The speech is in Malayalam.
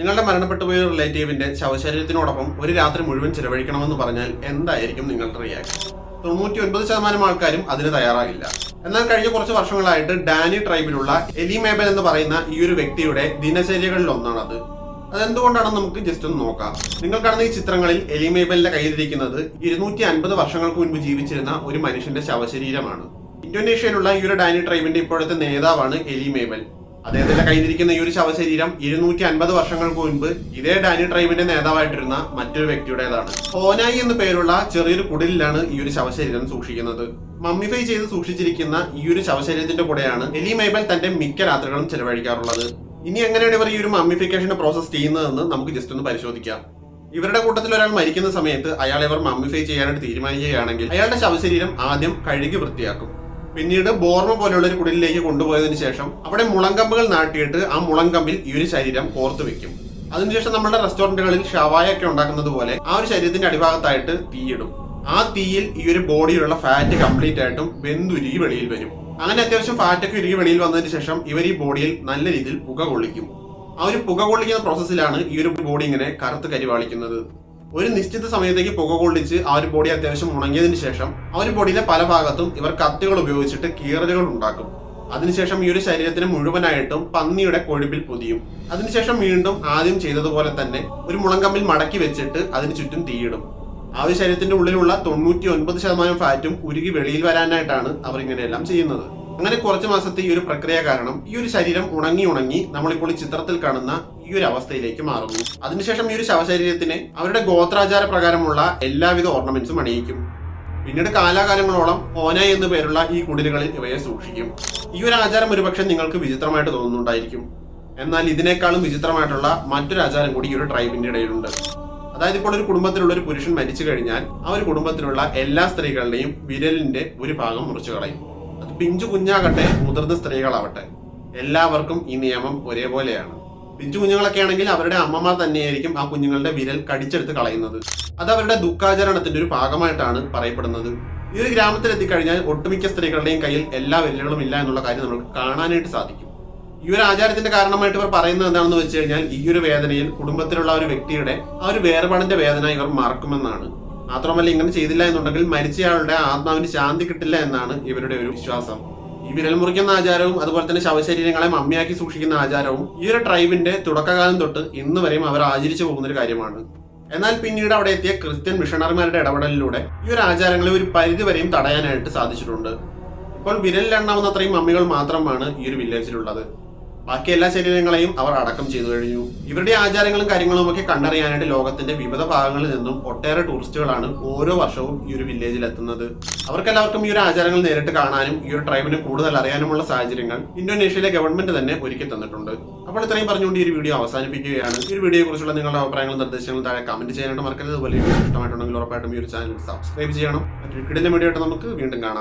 നിങ്ങളുടെ മരണപ്പെട്ടു പോയ റിലേറ്റീവിന്റെ ശവശരീരത്തിനോടൊപ്പം ഒരു രാത്രി മുഴുവൻ ചിലവഴിക്കണമെന്ന് പറഞ്ഞാൽ എന്തായിരിക്കും നിങ്ങളുടെ റിയാക്ഷൻ തൊണ്ണൂറ്റി ഒൻപത് ശതമാനം ആൾക്കാരും അതിന് തയ്യാറാകില്ല. എന്നാൽ കഴിഞ്ഞ കുറച്ച് വർഷങ്ങളായിട്ട് ഡാനി ട്രൈബിലുള്ള എലി മേബൽ എന്ന് പറയുന്ന ഈ ഒരു വ്യക്തിയുടെ ദിനചര്യകളിൽ ഒന്നാണത്. അതെന്തുകൊണ്ടാണെന്ന് നമുക്ക് ജസ്റ്റ് ഒന്ന് നോക്കാം. നിങ്ങൾ കാണുന്ന ഈ ചിത്രങ്ങളിൽ എലി മേബലിന്റെ കയ്യിലിരിക്കുന്നത് ഇരുന്നൂറ്റി അൻപത് വർഷങ്ങൾക്ക് മുൻപ് ജീവിച്ചിരുന്ന ഒരു മനുഷ്യന്റെ ശവശരീരമാണ്. ഇന്തോനേഷ്യയിലുള്ള ഈ ഒരു ഡാനി ട്രൈബിന്റെ ഇപ്പോഴത്തെ നേതാവാണ് എലി മേബൽ. അദ്ദേഹത്തിന്റെ കയ്യിലിരിക്കുന്ന ഈ ഒരു ശവശരീരം ഇരുന്നൂറ്റി അൻപത് വർഷങ്ങൾക്ക് മുൻപ് ഇതേ ഡാനി ട്രൈബിന്റെ നേതാവായിട്ടിരുന്ന മറ്റൊരു വ്യക്തിയുടേതാണ്. ഹോനായി എന്ന പേരുള്ള ചെറിയൊരു കുടിലാണ് ഈ ഒരു ശവശരീരം സൂക്ഷിക്കുന്നത്. മമ്മിഫൈ ചെയ്ത് സൂക്ഷിച്ചിരിക്കുന്ന ഈ ഒരു ശവശരീരത്തിന്റെ കൂടെയാണ് എലി മൈബൽ തന്റെ മിക്ക രാത്രികളും ചെലവഴിക്കാറുള്ളത്. ഇനി എങ്ങനെയാണ് ഇവർ ഈ ഒരു മമ്മിഫിക്കേഷൻ പ്രോസസ് ചെയ്യുന്നതെന്ന് നമുക്ക് ജസ്റ്റ് ഒന്ന് പരിശോധിക്കാം. ഇവരുടെ കൂട്ടത്തിൽ ഒരാൾ മരിക്കുന്ന സമയത്ത് അയാൾ ഇവർ മമ്മിഫൈ ചെയ്യാനായിട്ട് തീരുമാനിക്കുകയാണെങ്കിൽ അയാളുടെ ശവശരീരം ആദ്യം കഴുകി വൃത്തിയാക്കും. പിന്നീട് ബോർമ പോലെയുള്ള ഒരു കുടിലിലേക്ക് കൊണ്ടുപോയതിനു ശേഷം അവിടെ മുളങ്കമ്പുകൾ നാട്ടിയിട്ട് ആ മുളങ്കമ്പിൽ ഈ ഒരു ശരീരം കോർത്തു വെക്കും. അതിനുശേഷം നമ്മുടെ റെസ്റ്റോറന്റുകളിൽ ഷവായ ഒക്കെ ഉണ്ടാക്കുന്നത് പോലെ ആ ഒരു ശരീരത്തിന്റെ അടിഭാഗത്തായിട്ട് തീയിടും. ആ തീയിൽ ഈ ഒരു ബോഡിയിലുള്ള ഫാറ്റ് കംപ്ലീറ്റ് ആയിട്ടും വെന്തുരുകി വെളിയിൽ വരും. അങ്ങനെ അത്യാവശ്യം ഫാറ്റൊക്കെ ഉരുകി വെളിയിൽ വന്നതിന് ശേഷം ഇവർ ഈ ബോഡിയിൽ നല്ല രീതിയിൽ പുക കൊള്ളിക്കും. ആ ഒരു പുക കൊള്ളിക്കുന്ന പ്രോസസ്സിലാണ് ഈ ഒരു ബോഡി ഇങ്ങനെ കറുത്ത് കരിവാളിക്കുന്നത്. ഒരു നിശ്ചിത സമയത്തേക്ക് പുക കൊള്ളിച്ച് ആ ഒരു ബോഡി അത്യാവശ്യം ഉണങ്ങിയതിന് ശേഷം ആ ഒരു ബോഡിയിലെ പല ഭാഗത്തും ഇവർ കത്തികൾ ഉപയോഗിച്ചിട്ട് കീറലുകൾ ഉണ്ടാക്കും. അതിനുശേഷം ഈ ഒരു ശരീരത്തിന് മുഴുവനായിട്ടും പന്നിയുടെ കൊഴുപ്പിൽ പൊതിയും. അതിനുശേഷം വീണ്ടും ആദ്യം ചെയ്തതുപോലെ തന്നെ ഒരു മുളങ്കമ്പിൽ മടക്കി വെച്ചിട്ട് അതിന് ചുറ്റും തീയിടും. ആ ഒരു ശരീരത്തിന്റെ ഉള്ളിലുള്ള തൊണ്ണൂറ്റി ഒൻപത് ശതമാനം ഫാറ്റും ഉരുകി വെളിയിൽ വരാനായിട്ടാണ് അവർ ഇങ്ങനെയെല്ലാം ചെയ്യുന്നത്. അങ്ങനെ കുറച്ച് മാസത്തെ ഈ ഒരു പ്രക്രിയ കാരണം ഈ ഒരു ശരീരം ഉണങ്ങി ഉണങ്ങി നമ്മളിപ്പോൾ ഈ ചിത്രത്തിൽ കാണുന്ന ഈ ഒരു അവസ്ഥയിലേക്ക് മാറുന്നു. അതിനുശേഷം ഈ ഒരു ശവശരീരത്തിന് അവരുടെ ഗോത്രാചാര പ്രകാരമുള്ള എല്ലാവിധ ഓർണമെന്റ്സും അണിയിക്കും. പിന്നീട് കാലാകാലങ്ങളോളം ഓന എന്നു പേരുള്ള ഈ കുടിലുകളിൽ ഇവയെ സൂക്ഷിക്കും. ഈ ഒരു ആചാരം ഒരുപക്ഷെ നിങ്ങൾക്ക് വിചിത്രമായിട്ട് തോന്നുന്നുണ്ടായിരിക്കും. എന്നാൽ ഇതിനേക്കാളും വിചിത്രമായിട്ടുള്ള മറ്റൊരു ആചാരം കൂടി ഈ ഒരു ട്രൈബിന്റെ ഇടയിലുണ്ട്. അതായത് ഇപ്പോൾ ഒരു കുടുംബത്തിലുള്ള ഒരു പുരുഷൻ മരിച്ചു കഴിഞ്ഞാൽ ആ ഒരു കുടുംബത്തിലുള്ള എല്ലാ സ്ത്രീകളുടെയും വിരലിന്റെ ഒരു ഭാഗം മുറിച്ചു കളയും പിഞ്ചു കുഞ്ഞാകട്ടെ മുതിർന്ന സ്ത്രീകളാവട്ടെ. എല്ലാവർക്കും ഈ നിയമം ഒരേപോലെയാണ്. പിഞ്ചു കുഞ്ഞുങ്ങളൊക്കെ ആണെങ്കിൽ അവരുടെ അമ്മമാർ തന്നെയായിരിക്കും ആ കുഞ്ഞുങ്ങളുടെ വിരൽ കടിച്ചെടുത്ത് കളയുന്നത്. അത് അവരുടെ ദുഃഖാചരണത്തിന്റെ ഒരു ഭാഗമായിട്ടാണ് പറയപ്പെടുന്നത്. ഈ ഒരു ഗ്രാമത്തിൽ എത്തിക്കഴിഞ്ഞാൽ ഒട്ടുമിക്ക സ്ത്രീകളുടെയും കയ്യിൽ എല്ലാ വിരലുകളും ഇല്ല എന്നുള്ള കാര്യം നമുക്ക് കാണാനായിട്ട് സാധിക്കും. ഈ ഒരു ആചാരത്തിന്റെ കാരണമായിട്ട് ഇവർ പറയുന്നത് എന്താണെന്ന് വെച്ച് കഴിഞ്ഞാൽ ഈ ഒരു വേദനയിൽ കുടുംബത്തിലുള്ള ഒരു വ്യക്തിയുടെ ആ ഒരു വേർപാടിന്റെ വേദന ഇവർ മറക്കുമെന്നാണ്. മാത്രമല്ല ഇങ്ങനെ ചെയ്തില്ല എന്നുണ്ടെങ്കിൽ മരിച്ചയാളുടെ ആത്മാവിന് ശാന്തി കിട്ടില്ല എന്നാണ് ഇവരുടെ ഒരു വിശ്വാസം. ഈ വിരൽ മുറിക്കുന്ന ആചാരവും അതുപോലെ തന്നെ ശവശരീരങ്ങളെ മമ്മിയാക്കി സൂക്ഷിക്കുന്ന ആചാരവും ഈ ഒരു ട്രൈബിന്റെ തുടക്കകാലം തൊട്ട് ഇന്ന് വരെയും അവർ ആചരിച്ചു പോകുന്ന ഒരു കാര്യമാണ്. എന്നാൽ പിന്നീട് അവിടെ എത്തിയ ക്രിസ്ത്യൻ മിഷണറിമാരുടെ ഇടപെടലിലൂടെ ഈ ഒരു ആചാരങ്ങളെ ഒരു പരിധി വരെയും തടയാനായിട്ട് സാധിച്ചിട്ടുണ്ട്. ഇപ്പോൾ വിരലിലെണ്ണാവുന്ന അത്രയും മമ്മികൾ മാത്രമാണ് ഈ ഒരു വില്ലേജിലുള്ളത് ബാക്കി എല്ലാ ശരീരങ്ങളെയും അവർ അടക്കം ചെയ്തു കഴിഞ്ഞു. ഇവരുടെ ആചാരങ്ങളും കാര്യങ്ങളും ഒക്കെ കണ്ടറിയാനായിട്ട് ലോകത്തിന്റെ വിവിധ ഭാഗങ്ങളിൽ നിന്നും ഒട്ടേറെ ടൂറിസ്റ്റുകളാണ് ഓരോ വർഷവും ഈ ഒരു വില്ലേജിൽ എത്തുന്നത്. അവർക്കെല്ലാവർക്കും ഈ ഒരു ആചാരങ്ങൾ നേരിട്ട് കാണാനും ഈ ഒരു ട്രൈബിനെ കൂടുതൽ അറിയാനുമുള്ള സാഹചര്യങ്ങൾ ഇന്തോനേഷ്യയിലെ ഗവൺമെന്റ് തന്നെ ഒരുക്കി തന്നിട്ടുണ്ട്. അപ്പോൾ ഇത്രയും പറഞ്ഞുകൊണ്ട് ഈ ഒരു വീഡിയോ അവസാനിപ്പിക്കുകയാണ്. ഈ ഒരു വീഡിയോയെ കുറിച്ചുള്ള നിങ്ങളുടെ അഭിപ്രായങ്ങളും നിർദ്ദേശങ്ങളും താഴെ കമന്റ് ചെയ്യാനായിട്ട് മറക്കരുത്. അതുപോലെ വീഡിയോ ഇഷ്ടമായിട്ടുണ്ടെങ്കിൽ ഉറപ്പായിട്ടും ഈ ഒരു ചാനൽ സബ്സ്ക്രൈബ് ചെയ്യണം. മറ്റൊരു കിടിലം വീഡിയോ ആയിട്ട് നമുക്ക് വീണ്ടും കാണാം.